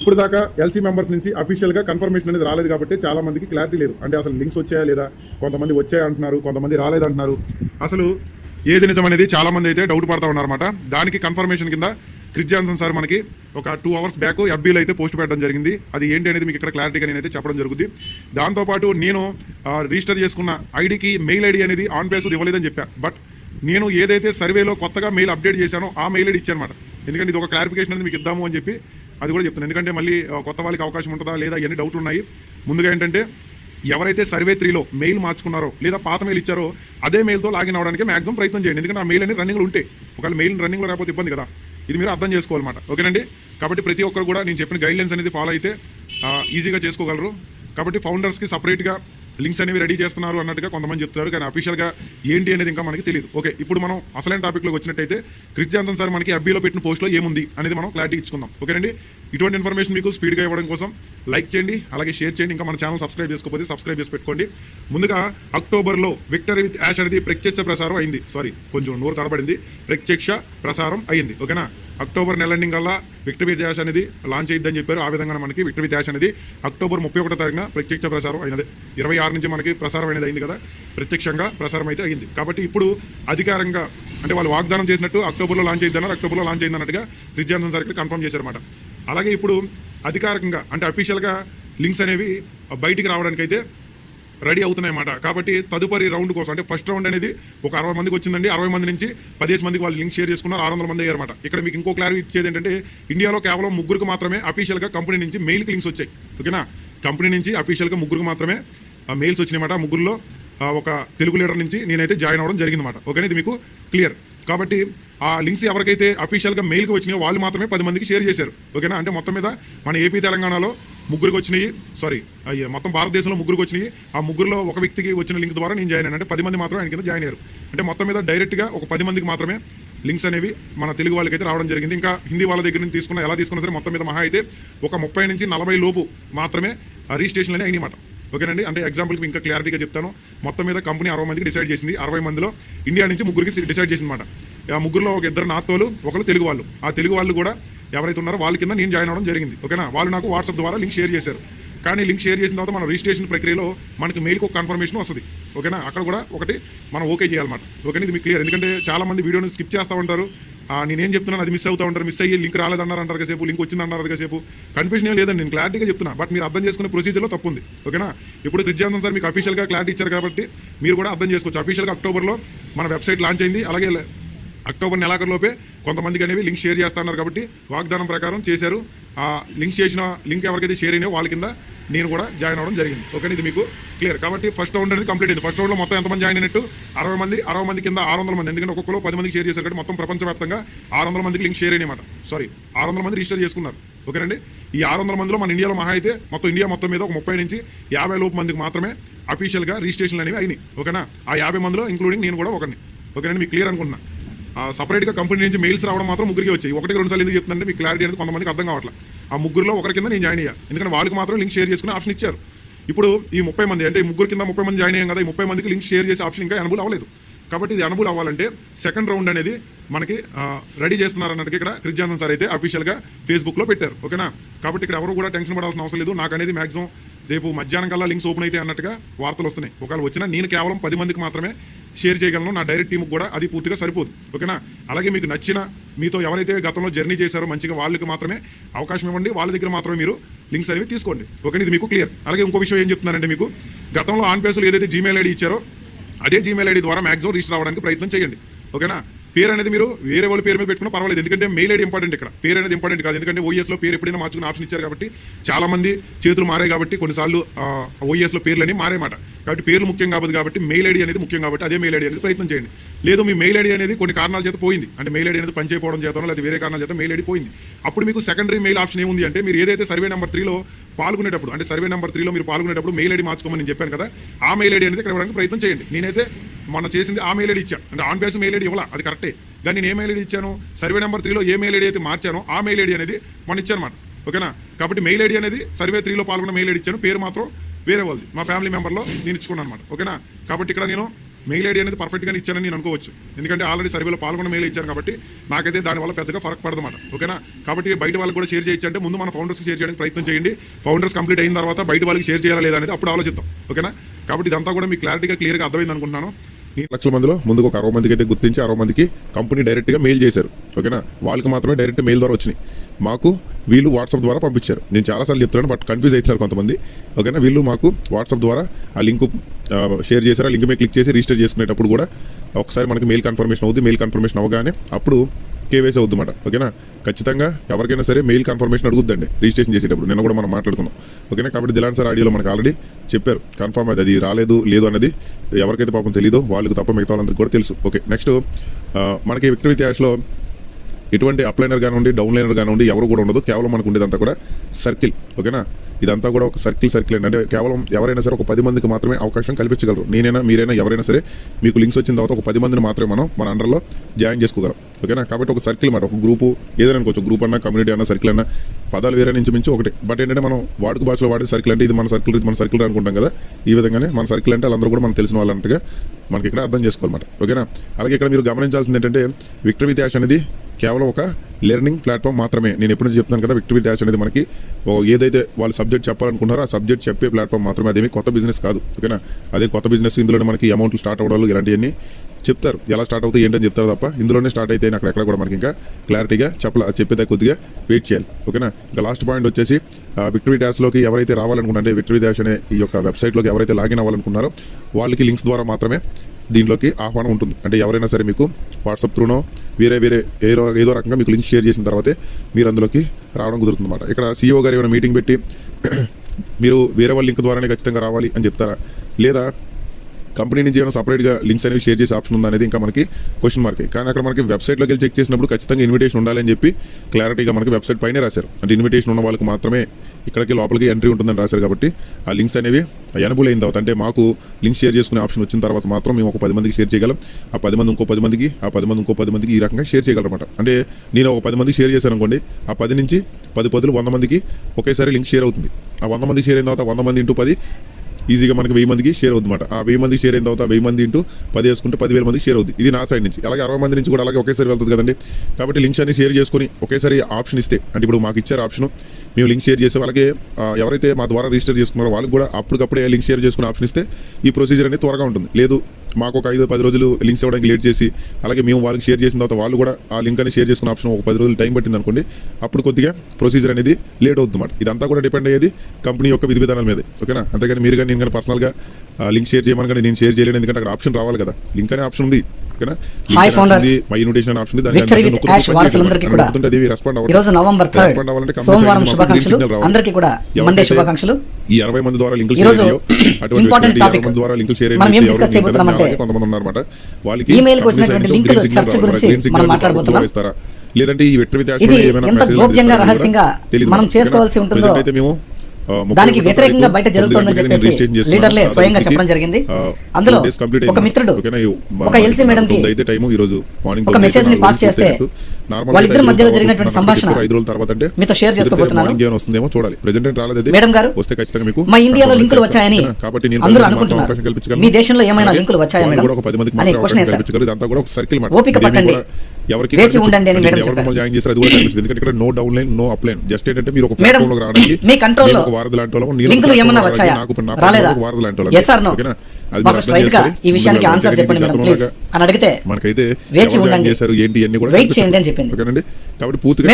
ఇప్పుడు దాకా LC members నుంచి అఫీషియల్గా కన్ఫర్మేషన్ అనేది రాలేదు కాబట్టి చాలా మందికి క్లారిటీ లేదు. అంటే అసలు లింక్స్ వచ్చాయా లేదా? కొంతమంది వచ్చాయి అంటున్నారు కొంతమంది రాలేదు అంటున్నారు. అసలు ఏది నిజం అనేది చాలా మంది అయితే డౌట్ పడతా ఉన్నారన్నమాట. దానికి కన్ఫర్మేషన్ కింద క్రిస్ జాన్సన్ సార్ మనకి ఒక టూ అవర్స్ బ్యాక్ ఎఫ్బీలో అయితే పోస్ట్ పెట్టడం జరిగింది. అది ఏంటి అనేది మీకు ఇక్కడ క్లారిటీగా నేనైతే చెప్పడం జరుగుతుంది దాంతోపాటు నేను ఆ, రిజిస్టర్ చేసుకున్న ఐడికి మెయిల్ ఐడి అనేది ఆన్ పేస్ ఇవ్వలేదని చెప్పా. బట్ నేను ఏదైతే సర్వేలో కొత్తగా మెయిల్ అప్డేట్ చేశానో ఆ మెయిల్ ఐడి ఇచ్చానమాట ఎందుకంటే ఇది ఒక క్లారిఫికేషన్ అనేది మీకు ఇద్దాము అని చెప్పి అది కూడా చెప్తున్నాను ఎందుకంటే మళ్ళీ కొత్త వాళ్ళకి అవకాశం ఉంటుందా లేదా ఇవన్నీ డౌట్ ఉన్నాయి. ముందుగా ఏంటంటే ఎవరైతే సర్వే త్రీలో మెయిల్ మార్చుకున్నారో లేదా పాత మెయిల్ ఇచ్చారో అదే మెయిల్తో లాగిన్ అవడానికి మాక్సిమం ప్రయత్నం చేయండి. ఎందుకంటే ఆ మెయిల్ అనేది రన్నింగ్లో ఉంటే ఒకవేళ మెయిల్ రన్నింగ్లో రాకపోతే ఇబ్బంది కదా. ఇది మీరు అర్థం చేసుకోవాలన్నమాట. ఓకేనండి? కాబట్టి ప్రతి ఒక్కరు కూడా నేను చెప్పిన గైడ్లైన్స్ అనేది ఫాలో అయితే ఈజీగా చేసుకోగలరు. కాబట్టి ఫౌండర్స్కి సపరేట్గా లింక్స్ అనేవి రెడీ చేస్తున్నారు అన్నట్టుగా కొంతమంది చెప్తున్నారు కానీ అఫీషియల్గా ఏంటి అనేది ఇంకా మనకి తెలియదు ఓకే ఇప్పుడు మనం అసలైన టాపిక్లోకి వచ్చినట్టయితే క్రిస్ జాన్సన్ సార్ మనకి అబ్బీలో పెట్టిన పోస్ట్లో ఏముంది అనేది మనం క్లారిటీ ఇచ్చుకుందాం. ఓకేనండి ఇటువంటి ఇన్ఫర్మేషన్ మీకు స్పీడ్గా ఇవ్వడం కోసం లైక్ చేయండి అలాగే షేర్ చేయండి ఇంకా మన ఛానల్ సబ్స్క్రైబ్ చేసుకోకపోతే సబ్స్క్రైబ్ చేసి పెట్టుకోండి. ముందుగా అక్టోబర్లో విక్టరీ విత్ యాష్ అనేది ప్రత్యక్ష ప్రసారం అయింది. సారీ కొంచెం నోరు తడబడింది. ప్రత్యక్ష ప్రసారం అయింది. ఓకేనా? అక్టోబర్ నెల ఎండింగ్ కల్లా విక్టరీ విత్ అనేది లాంచ్ అయ్యిద్దని చెప్పారు. ఆ విధంగా మనకి విక్టరీ విత్ అనేది అక్టోబర్ ముప్పై ఒకటో తారీఖున ప్రత్యక్ష ప్రసారం అయినది. ఇరవై ఆరు నుంచి మనకి ప్రసారం అనేది అయింది కదా. ప్రత్యక్షంగా ప్రసారం అయితే అయింది. కాబట్టి ఇప్పుడు అధికారంగా అంటే వాళ్ళు వాగ్దానం చేసినట్టు అక్టోబర్లో లాంచ్ అయ్యిందన్నారు అక్టోబర్లో లాంచ్ అయిందన్నట్టుగా ఫ్రిడ్జ్ సార్ ఇక్కడ కన్ఫర్మ్ చేశారన్నమాట. అలాగే ఇప్పుడు అధికారికంగా అంటే అఫీషియల్గా లింక్స్ అనేవి బయటికి రావడానికి అయితే రెడీ అవుతున్నాయన్నమాట. కాబట్టి తదుపరి రౌండ్ కోసం అంటే ఫస్ట్ రౌండ్ అనేది ఒక అరవై మందికి వచ్చిందండి. అరవై మంది నుంచి పదిహేను మందికి వాళ్ళు లింక్ షేర్ చేసుకున్నారు. ఆరు వందల మంది అయ్యారన్నమాట. ఇక్కడ మీకు ఇంకో క్లారిటీ ఇచ్చేది ఏంటంటే ఇండియాలో కేవలం ముగ్గురికి మాత్రమే అఫీషియల్గా కంపెనీ నుంచి మెయిల్కి లింక్స్ వచ్చాయి. ఓకేనా? కంపెనీ నుంచి అఫీషియల్గా ముగ్గురికి మాత్రమే మెయిల్స్ వచ్చినాయన్నమాట ముగ్గురులో. ఒక తెలుగు లీడర్ నుంచి నేనైతే జాయిన్ అవ్వడం జరిగిందన్నమాట. ఓకేనా? ఇది మీకు క్లియర్ కాబట్టి ఆ లింక్స్ ఎవరికైతే అఫీషియల్గా మెయిల్కి వచ్చినాయో వాళ్ళు మాత్రమే పది మందికి షేర్ చేశారు. ఓకేనా? అంటే మొత్తం మీద మన ఏపీ తెలంగాణలో ముగ్గురికి వచ్చినాయి. సారీ అయ్యే మొత్తం భారతదేశంలో ముగ్గురికి వచ్చినాయి. ఆ ముగ్గురులో ఒక వ్యక్తికి వచ్చిన లింక్ ద్వారా నేను జాయిన్ అయ్యాను అంటే పది మంది మాత్రమే ఆయన కింద జాయిన్ అయ్యారు. అంటే మొత్తం మీద డైరెక్ట్గా ఒక పది మందికి మాత్రమే లింక్స్ అనేవి మన తెలుగు వాళ్ళకైతే రావడం జరిగింది. ఇంకా హిందీ వాళ్ళ దగ్గర నుంచి తీసుకున్న ఎలా తీసుకున్నా సరే మొత్తం మీద మహా అయితే ఒక ముప్పై నుంచి నలభై లోపు మాత్రమే ఆ రిజిస్ట్రేషన్లు అనేవి అయినమాట ఓకేనండి? అంటే ఎగ్జాంపుల్కి ఇంకా క్లారిటీగా చెప్తాను. మొత్తం మీద కంపెనీ అరవై మందికి డిసైడ్ చేసింది. అరవై మందిలో ఇండియా నుంచి ముగ్గురికి డిసైడ్ చేసిందన్నమాట ఆ ముగ్గురులో ఒక ఇద్దరు నాతోలు ఒకరు తెలుగు వాళ్ళు. ఆ తెలుగు వాళ్ళు కూడా ఎవరైతే ఉన్నారో వాళ్ళ కింద నేను జాయిన్ అవ్వడం జరిగింది. ఓకేనా? వాళ్ళు నాకు వాట్సాప్ ద్వారా లింక్ షేర్ చేశారు. కానీ లింక్ షేర్ చేసిన తర్వాత మన రిజిస్ట్రేషన్ ప్రక్రియలో మనకి మెయిల్కి ఒక కన్ఫర్మేషన్ వస్తుంది. ఓకేనా? అక్కడ కూడా ఒకటి మనం ఓకే చేయాలన్నమాట. ఓకేనా ఇది మీకు క్లియర్ ఎందుకంటే చాలా మంది వీడియోని స్కిప్ చేస్తూ ఉంటారు. ఆ, నేనేం చెప్తున్నాను అది మిస్ అవుతూ ఉంటారు మిస్ అయ్యి లింక్ రాలేదన్నారు అంటారు కాసేపు లింక్ వచ్చింది అన్నారు కాసేపు. కన్ఫ్యూజన్ ఏం లేదండి నేను క్లారిటీగా చెప్తున్నా. బట్ మీరు అర్థం చేసుకునే ప్రొసీజర్లో తప్పు ఉంది ఓకేనా? ఇప్పుడు క్రిజ్యాంతం సార్ మీకు అఫీషియల్గా క్లారిటీ ఇచ్చారు కాబట్టి మీరు కూడా అర్థం చేసుకోవచ్చు. అఫీషియల్గా అక్టోబర్లో మన వెబ్సైట్ లాంచ్ అయింది. అలాగే అక్టోబర్ నెలాఖరులోపే కొంతమందికి అనేవి లింక్ షేర్ చేస్తున్నారు కాబట్టి వాగ్దానం ప్రకారం చేశారు. ఆ లింక్ చేసిన లింక్ ఎవరికైతే షేర్ అయినాయో వాళ్ళ కింద నేను కూడా జాయిన్ అవ్వడం జరిగింది. ఓకే ఇది మీకు క్లియర్ కాబట్టి ఫస్ట్ రౌండ్ అనేది కంప్లీట్ అయింది. ఫస్ట్ రౌండ్లో మొత్తం ఎంతమంది జాయిన్ అయినట్టు? అరవై మంది అరవై మంది కింద ఆరు వందల మంది. ఎందుకంటే ఒక్కొక్కరు పది మందికి షేర్ చేశారు కాబట్టి మొత్తం ప్రపంచవ్యాప్తంగా ఆరు వందల మందికి లింక్ షేర్ అయినమాట సారీ ఆరు వందల మంది రిజిస్టర్ చేసుకున్నారు. ఓకేనండి ఈ ఆరు వందల మందిలో మన ఇండియాలో మహా అయితే మొత్తం ఇండియా మొత్తం మీద ఒక ముప్పై నుంచి యాభై లోపు మందికి మాత్రమే అఫీషియల్గా రిజిస్ట్రేషన్లు అనేవి అయినాయి. ఓకేనా ఆ యాభై మందిలో ఇంక్లూడింగ్ నేను కూడా ఒకరిని ఓకేనండి మీకు క్లియర్ అనుకుంటున్నా. సపరేట్గా కంపెనీ నుంచి మెయిల్స్ రావడం మాత్రం ముగ్గురికి వచ్చాయి. ఒకటి రెండు సార్లు ఎందుకు చెప్తుందంటే మీకు క్లారిటీ అనేది కొంతమందికి అర్థం కావట్లేదు ఆ ముగ్గురులో ఒకరి కింద నేను జాయిన్ అయ్యా. ఎందుకంటే వాళ్ళకి మాత్రం లింక్ షేర్ చేసుకునే ఆప్షన్ ఇచ్చారు. ఇప్పుడు ఈ ముప్పై మంది అంటే ఈ ముగ్గురు కింద ముప్పై మంది జాయిన్ అయ్యాం కదా ఈ ముప్పై మందికి లింక్ షేర్ చేసే ఆప్షన్ ఇంకా అనుభవం అవ్వలేదు. కాబట్టి ఇది అనుభవం అవ్వాలంటే సెకండ్ రౌండ్ అనేది మనకి రెడీ చేస్తున్నారు అన్నట్టుగా ఇక్కడ క్రిస్జాన్సన్ సార్ అయితే అఫీషియల్గా ఫేస్బుక్లో పెట్టారు. ఓకేనా కాబట్టి ఇక్కడ ఎవరు కూడా టెన్షన్ పడాల్సిన అవసరం లేదు. నాకు అనేది మాక్సిమం రేపు మధ్యాహ్నం కల్లా లింక్స్ ఓపెన్ అయితే అన్నట్టుగా వార్తలు వస్తున్నాయి. ఒకవేళ వచ్చినా నేను కేవలం పది మందికి మాత్రమే షేర్ చేయగలను. నా డైరెక్ట్ టీంకి కూడా అది పూర్తిగా సరిపోదు. ఓకేనా? అలాగే మీకు నచ్చిన మీతో ఎవరైతే గతంలో జర్నీ చేశారో మంచిగా వాళ్ళకి మాత్రమే అవకాశం ఇవ్వండి. వాళ్ళ దగ్గర మాత్రమే మీరు లింక్స్ అనేవి తీసుకోండి. ఓకే ఇది మీకు క్లియర్ అలాగే ఇంకో విషయం ఏం చెప్తున్నానంటే మీకు? గతంలో ఆన్ పేసులు ఏదైతే జీమెయిల్ ఐడి ఇచ్చారో అదే జీమెయిల్ ఐడి ద్వారా మ్యాక్సిమం రిజిస్టర్ రావడానికి ప్రయత్నం చేయండి. ఓకేనా? పేరు అనేది మీరు వేరే వాళ్ళ పేరు మీద పెట్టుకున్నా పర్వాలేదు ఎందుకంటే మెయిల్ ఐడి ఇంపార్టెంట్ ఇక్కడ. పేరు అనేది ఇంపార్టెంట్ కాదు ఎందుకంటే ఓఎస్లో పేరు ఎప్పుడైనా మార్చుకునే ఆప్షన్ ఇచ్చారు కాబట్టి చాలా మంది చేతులు మారాయి కాబట్టి కొన్నిసార్లు ఓఎస్లో పేర్లని మారేమాట కాబట్టి పేర్లు ముఖ్యం కాబట్టి కాబట్టి మెయిల్ ఐడి అనేది ముఖ్యం కాబట్టి అదే మెయిల్ ఐడి అనేది ప్రయత్నం చేయండి. లేదు మీ మెయిల్ ఐడి అనేది కొన్ని కారణాల చేత పోయింది. అంటే మెయిల్ ఐడి అనేది పనిచేయకపోవడం చేతనో లేదా వేరే కారణాల చేత మెయిల్ ఐడి పోయింది. అప్పుడు మీకు సెకండరీ మెయిల్ ఆప్షన్ ఏముంది అంటే మీరు ఏదైతే సర్వే నెంబర్ త్రీలో పాల్గొనేటప్పుడు అంటే సర్వే నెంబర్ త్రీలో మీరు పాల్గొనేటప్పుడు మెయిల్ ఐడి మార్చుకోమని చెప్పాను కదా ఆ మెయిల్ ఐడి అనేది ఇక్కడ ఇవ్వడానికి ప్రయత్నం చేయండి. నేనైతే మొన్న చేసింది ఆ మెయిల్ ఐడి ఇచ్చాను అంటే ఆన్ బేస్ మెయిల్ ఐడి ఇవ్వాలా? అది కరెక్టే కానీ నేను ఏ మెయిల్ ఐడి ఇచ్చాను? సర్వే నెంబర్ త్రీలో ఏ మెయిల్ ఐడి అయితే మార్చానో ఆ మెయిల్ ఐడి అనేది మొన్న ఇచ్చానమాట ఓకేనా? కాబట్టి మెయిల్ ఐడి అనేది సర్వే త్రీలో పాల్గొన్న మెయిల్ ఐడి ఇచ్చాను. పేరు మాత్రం వేరే వాళ్ళది. మా ఫ్యామిలీ మెంబర్లో నేను ఇచ్చుకున్నాను అనమాట ఓకేనా? కాబట్టి ఇక్కడ నేను మెయిల్ ఐడి అనేది పర్ఫెక్ట్గా ఇచ్చానని నేను అనుకోవచ్చు. ఎందుకంటే ఆల్రెడీ సర్వేలో పాల్గొన్న మెయిల్ ఇచ్చాను కాబట్టి నాకైతే దానివల్ల పెద్దగా ఫరక్ పడదన్నమాట. ఓకేనా? కాబట్టి బయట వాళ్ళకి కూడా షేర్ చేయొచ్చు అంటే ముందు మన ఫౌండర్స్కి షేర్ చేయడానికి ప్రయత్నం చేయండి. ఫౌండర్స్ కంప్లీట్ అయిన తర్వాత బయట వాళ్ళకి షేర్ చేయాలా లేదా అనేది అప్పుడు ఆలోచిద్దాం. ఓకేనా? కాబట్టి ఇదంతా కూడా మీకు క్లారిటీగా క్లియర్గా అర్థమైంది అనుకుంటున్నాను. లక్షల మందిలో ముందుకు ఒక అరవై మందికి అయితే గుర్తించి అరవై మందికి కంపెనీ డైరెక్ట్గా మెయిల్ చేశారు. ఓకేనా? వాళ్ళకి మాత్రమే డైరెక్ట్ మెయిల్ ద్వారా వచ్చినాయి. మాకు వీళ్ళు వాట్సాప్ ద్వారా పంపించారు. నేను చాలాసార్లు చెప్తున్నాను బట్ కన్ఫ్యూజ్ అవుతున్నారు కొంతమంది. ఓకేనా? వీళ్ళు మాకు వాట్సాప్ ద్వారా ఆ లింక్ షేర్ చేశారు. ఆ లింక్ మీద క్లిక్ చేసి రిజిస్టర్ చేసుకునేటప్పుడు కూడా ఒకసారి మనకి మెయిల్ కన్ఫర్మేషన్ అవుతుంది మెయిల్ కన్ఫర్మేషన్ అవగానే అప్పుడు కేవైసీ అవుతుందన్నమాట ఓకేనా? ఖచ్చితంగా ఎవరికైనా సరే మెయిల్ కన్ఫర్మేషన్ అడుగుద్దండి రిజిస్ట్రేషన్ చేసేటప్పుడు. నిన్న కూడా మనం మాట్లాడుకున్నాం ఓకేనా? కాబట్టి దిలాన్ సార్ ఆడియోలో మనకు ఆల్రెడీ చెప్పారు కన్ఫర్మ్ అది అది రాలేదు లేదు అనేది ఎవరికైతే పాపం తెలియదో వాళ్ళకి తప్ప మిగతా వాళ్ళందరికీ కూడా తెలుసు ఓకే? నెక్స్ట్ మనకి విక్టరీ క్యాష్లో ఎటువంటి అప్లైనర్ కానివ్వండి డౌన్లైనర్ కానివ్వండి ఎవరు కూడా ఉండదు కేవలం మనకు ఉండేదంతా కూడా సర్కిల్ ఓకేనా? ఇదంతా కూడా ఒక సర్కిల్ సర్కిల్ అండి. అంటే కేవలం ఎవరైనా సరే ఒక పది మందికి మాత్రమే అవకాశం కల్పించగలరు. నేనైనా మీరైనా ఎవరైనా సరే మీకు లింక్స్ వచ్చిన తర్వాత ఒక పది మందిని మాత్రమే మనం మన అండర్లో జాయిన్ చేసుకోగలం. ఓకేనా? కాబట్టి ఒక సర్కిల్ మాట ఒక గ్రూపు ఏదైనా అనుకోవచ్చు. గ్రూప్ అన్నా కమ్యూనిటీ అన్నా సర్కిల్ అన్నా పదాలు వేరే నుంచి మించి ఒకటి. బట్ ఏంటంటే మనం వాడుక భాషలో వాడే సర్కిల్ అంటే ఇది మన సర్కిల్ ఇది మన సర్కిల్ అనుకుంటాం కదా. ఈ విధంగానే మన సర్కిల్ అంటే వాళ్ళందరూ కూడా మనకు తెలిసిన వాళ్ళంటగా మనకి ఇక్కడ అర్థం చేసుకోవాలన్నమాట. ఓకేనా? అలాగే ఇక్కడ మీరు గమనించాల్సింది ఏంటంటే విక్టరీ విత్యాష్ అనేది కేవలం ఒక లెర్నింగ్ ప్లాట్ఫామ్ మాత్రమే. నేను ఎప్పుడు నుంచి చెప్తున్నాను కదా విక్టరీ డాష్ అనేది మనకి ఓ ఏదైతే వాళ్ళు సబ్జెక్ట్ చెప్పాలనుకున్నారో ఆ సబ్జెక్ట్ చెప్పే ప్లాట్ఫామ్ మాత్రమే. అదేమి కొత్త బిజినెస్ కాదు ఓకేనా? అదే కొత్త బిజినెస్ ఇందులోనే మనకి అమౌంట్లు స్టార్ట్ అవ్వడాలు ఇలాంటివన్నీ చెప్తారు. ఎలా స్టార్ట్ అవుతాయి ఏంటని చెప్తారు తప్ప ఇందులోనే స్టార్ట్ అయితే అక్కడ ఎక్కడ కూడా మనకి ఇంకా క్లారిటీగా చెప్పాల చెప్పేదే కొద్దిగా వెయిట్ చేయాలి ఓకేనా? ఇంకా లాస్ట్ పాయింట్ వచ్చేసి విక్టరీ డాష్లోకి ఎవరైతే రావాలనుకున్నారంటే విక్టరీ డాష్ అనే ఈ యొక్క వెబ్సైట్లోకి ఎవరైతే లాగిన్ అవ్వాలనుకున్నారో వాళ్ళకి లింక్స్ ద్వారా మాత్రమే దీనిలోకి ఆహ్వానం ఉంటుంది. అంటే ఎవరైనా సరే మీకు వాట్సాప్ త్రూనో వేరే వేరే ఏదో ఏదో రకంగా మీకు లింక్ షేర్ చేసిన తర్వాతే మీరు అందులోకి రావడం కుదురుతుంది అనమాట ఇక్కడ సీఈఓ గారు ఏమైనా మీటింగ్ పెట్టి మీరు వేరే వాళ్ళ లింక్ ద్వారానే ఖచ్చితంగా రావాలి అని చెప్తారా? లేదా కంపెనీ నుంచి ఏమైనా సపరేట్గా లింక్స్ అనేవి షేర్ చేసే ఆప్షన్ ఉందా అనేది ఇంకా మనకి క్వశ్చన్ మార్క్ కానీ అక్కడ మనకి వెబ్సైట్లోకి వెళ్ళి చెక్ చేసినప్పుడు ఖచ్చితంగా ఇన్విటేషన్ ఉండాలని చెప్పి క్లారిటీగా మనకి వెబ్సైట్ పైనే రాశారు. అంటే ఇన్విటేషన్ ఉన్న వాళ్ళకి మాత్రమే ఇక్కడికి లోపలికి ఎంట్రీ ఉంటుందని రాశారు కాబట్టి ఆ లింక్స్ అనేవి ఎనబుల్ అయిన తర్వాత అంటే మాకు లింక్ షేర్ చేసుకునే ఆప్షన్ వచ్చిన తర్వాత మాత్రం మేము ఒక పది మందికి షేర్ చేయగలం. ఆ పది మంది ఇంకో పది మందికి ఆ పది మంది ఇంకో పది మందికి ఈ రకంగా షేర్ చేయగలమాట అంటే నేను ఒక పది మందికి షేర్ చేశాను అనుకోండి ఆ పది నుంచి పది పదులు వంద మందికి ఒకేసారి లింక్ షేర్ అవుతుంది. ఆ వంద మందికి షేర్ అయిన తర్వాత వంద మంది ఇంటూ పది ఈజీగా మనకి వెయ్యి మందికి షేర్ అవుతుంది అనమాట ఆ వెయ్యి మందికి షేర్ అయిన తర్వాత వెయ్యి మంది ఇంటూ పది వేసుకుంటే పదివేల మందికి షేర్ అవుతుంది ఇది నా సైడ్ నుంచి. అలాగే అరవై మంది నుంచి కూడా అలాగే ఒకేసారి వెళ్తుంది కదండి. కాబట్టి లింక్స్ అన్ని షేర్ చేసుకొని ఒకేసారి ఆప్షన్ ఇస్తే. అంటే ఇప్పుడు మాకు ఇచ్చారు ఆప్షన్ మేము లింక్ షేర్ చేస్తే అలాగే ఎవరైతే మా ద్వారా రిజిస్టర్ చేసుకున్నారో వాళ్ళకి కూడా అప్పటికప్పుడే లింక్ షేర్ చేసుకునే ఆప్షన్ ఇస్తే ఈ ప్రొసీజర్ అనేది త్వరగా ఉంటుంది. లేదు మాకు ఒక ఐదు పది రోజులు లింక్స్ ఇవ్వడానికి లేట్ చేసి అలాగే మేము వాళ్ళకి షేర్ చేసిన తర్వాత వాళ్ళు కూడా ఆ లింక్ అని షేర్ చేసుకున్న ఆప్షన్ ఒక పది రోజులు టైం పట్టింది అనుకోండి అప్పుడు కొద్దిగా ప్రొసీజర్ అనేది లేట్ అవుతుంది ఇదంతా కూడా డిపెండ్ అయ్యేది కంపెనీ యొక్క విధి విధానాల మీద. ఓకేనా అంతేగాని మీరు కానీ నేను కానీ పర్సనల్గా లింక్ షేర్ చేయమని కానీ నేను షేర్ చేయలేను ఎందుకంటే అక్కడ ఆప్షన్ రావాలి కదా. లింక్ అనే ఆప్షన్ ఉంది. మై ఇన్విటేషన్ ఆప్షన్ ఈ అందరికీ కూడా మండే శుభాకాంక్షలు. అరవై మంది ద్వారా లింకులు షేర్ అయ్యో అటువంటి అరవై. మంది ద్వారా లింకులు షేర్ కొంతమంది ఉన్నారన్నమాట. వాళ్ళకి? లేదంటే ఈ విత్ ఇది ఏమైనా మనం చేసుకోవాల్సి ఉంటుందో? అయితే మేము దానికి వ్యతిరేకంగా బయట జరుగుతోందని చెప్పేసి. లీడర్లే స్వయంగా చెప్పడం జరిగింది అందులో ఒక. మిత్రుడు ఒక ఎల్సీ మేడం కి ఈ రోజు మార్నింగ్ ఒక మెసేజ్ని పాస్ చేస్తే వాళ్ళిద్దరి మధ్యలో జరిగినటువంటి సంభాషణ ఐదు రోజుల తర్వాత అంటే మీతో షేర్ చేసుకోబోతున్నాను. వస్తుందేమో చూడాలి రాలేదు. మేడం గారు, వస్తే ఖచ్చితంగా మీకు మా ఇండియాలో లింకులు. వచ్చాయని? కాబట్టి నేను అందరూ కల్పించగలను. మీ దేశంలో ఏమైనా లింకులు వచ్చాయా మేడం? ఒక మందికి అవకాశం. కల్పించగలరు. ఇదంతా కూడా ఒక సర్కిల్ మాట ఓపిక పట్టండి. ఎవరికి జాయిన్ చేస్తారు అది కూడా ఎందుకంటే ఇక్కడ no down line no up line just ఏంటంటే మీరు ఒక ప్లాట్ఫామ్లో రావడానికి మీ control లో నేను ఒక వారధి లాంటి వాళ్ళం, నేను? నాకు నా రాలేదా? ఒక వారధి లాంటి వాళ్ళం. Yes or no? ఓకేనా? అది మీరు అర్థం చేసుకొని ఈ విషయానికి ఆన్సర్. చెప్పండి మేడం ప్లీజ్ అని అడిగితే మనకైతే వేచి ఉండండి. చేశారు ఏంటి అన్ని కూడా వెయిట్. చేయండి అని చెప్పింది. ఓకేనండి కాబట్టి పూర్తిగా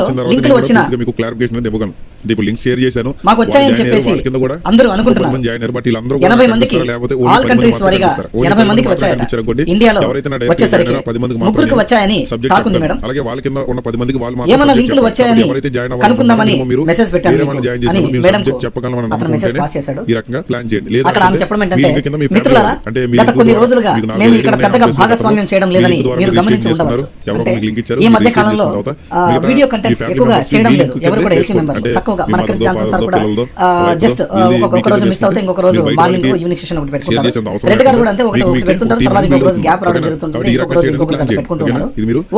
వచ్చిన తర్వాత మీకు క్లారిఫికేషన్ అనేది ఇవ్వగలను అంటే ఇప్పుడు లింక్ షేర్ చేశాను మాకు వచ్చాయని చెప్పేసి కింద కూడా అందరూ అనుకుంటున్నారు. జాయిన్ అయ్యారు బట్ వీళ్ళందరూ ఎనభై? మందికి లేకపోతే ఆల్ కంట్రీస్ వారీగా ఎనభై మందికి అనుకోండి. ఇండియాలో ఎవరైతే వచ్చేసరికి పది మందికి ముగ్గురికి వచ్చాయని సబ్జెక్ట్. మేడం అలాగే వాళ్ళ కింద ఉన్న పది మందికి వాళ్ళు మాత్రం ఏమన్నా సబ్జెక్ట్ లింకులు. వచ్చాయని ఎవరైతే జాయిన్ అవ్వాలనుకుంటున్నారో మీరు మెసేజ్ వాళ్ళని జాయిన్ మీరు మేడంకు సబ్జెక్ట్ చెప్పగలమని అనుకుంటేనే. ఈ రకంగా ప్లాన్ చేయండి లేదా అక్కడ చెప్పడం ఏంటంటే కింద మీ మిత్రులారా అంటే మీ గత లింక్ కొన్ని రోజులుగా మేము ఇక్కడ పెద్దగా భాగస్వామ్యం చేయడం లేదని మీరు గమనించి. ఉండవచ్చు ఎవరో లింక్ ఇచ్చారు, ఈ మీరు మధ్య కాలంలో వీడియో కంటెంట్స్ ఎక్కువగా చేయడం లేదు ఎవరు కూడా ఏసీ మెంబర్ తక్కువగా మన మనకి ఛాన్సెస్ కూడా జస్ట్ ఒక్కొక్క రోజు మిస్ అవుతే ఇంకొక రోజు మార్నింగ్ ఈవినింగ్ సెషన్ ఒకటి పెట్టుకుంటారు. రెడ్డి గారు కూడా అంటే ఒకటి పెడుతుంటారు తర్వాత ఇంకొక రోజు గ్యాప్ రావడం జరుగుతుంది ఇంకొక రోజు ఇంకొక రోజు పెట్టుకుంటున్నారు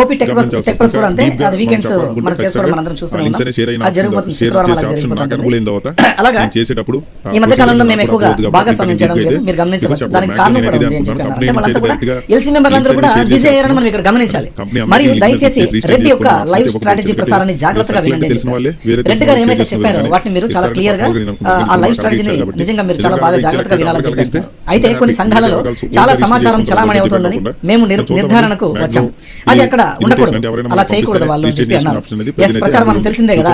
OP tech press tech press కూడా అంటే అది వీకెండ్స్ మనం చేసుకోవడం మనందరం చూస్తూనే ఉన్నాం అది జరిగిపోతుంది శుక్రవారం అలా జరిగిపోతుంది అలాగా. చేసేటప్పుడు ఈ మధ్య కాలంలో మేము ఎక్కువగా భాగస్వామ్యం చేయడం లేదు. మీరు గమనించవచ్చు. దానికి కారణం కూడా ఉంది అని చెప్పాను. ఎల్సీ మెంబర్లందరూ కూడా బిజీ అయ్యారని మనం ఇక్కడ గమనించాలి మరియు దయచేసి రెడ్డి యొక్క లైవ్ స్ట్రాటజీ ప్రసారాన్ని జాగ్రత్తగా వినండి రెడ్డి గారు ఏమైతే ఏదైతే చెప్పారో. వాటిని మీరు చాలా క్లియర్గా ఆ లైఫ్ స్ట్రాటజీని నిజంగా మీరు చాలా బాగా జాగ్రత్తగా వినాలని చెప్పేసి అయితే కొన్ని సంఘాలలో చాలా సమాచారం చలామణి అవుతుందని మేము నిర్ధారణకు వచ్చాము అది అక్కడ ఉండకూడదు. అలా చేయకూడదు వాళ్ళు చెప్పి అన్నారు. ప్రచారం మనం తెలిసిందే కదా.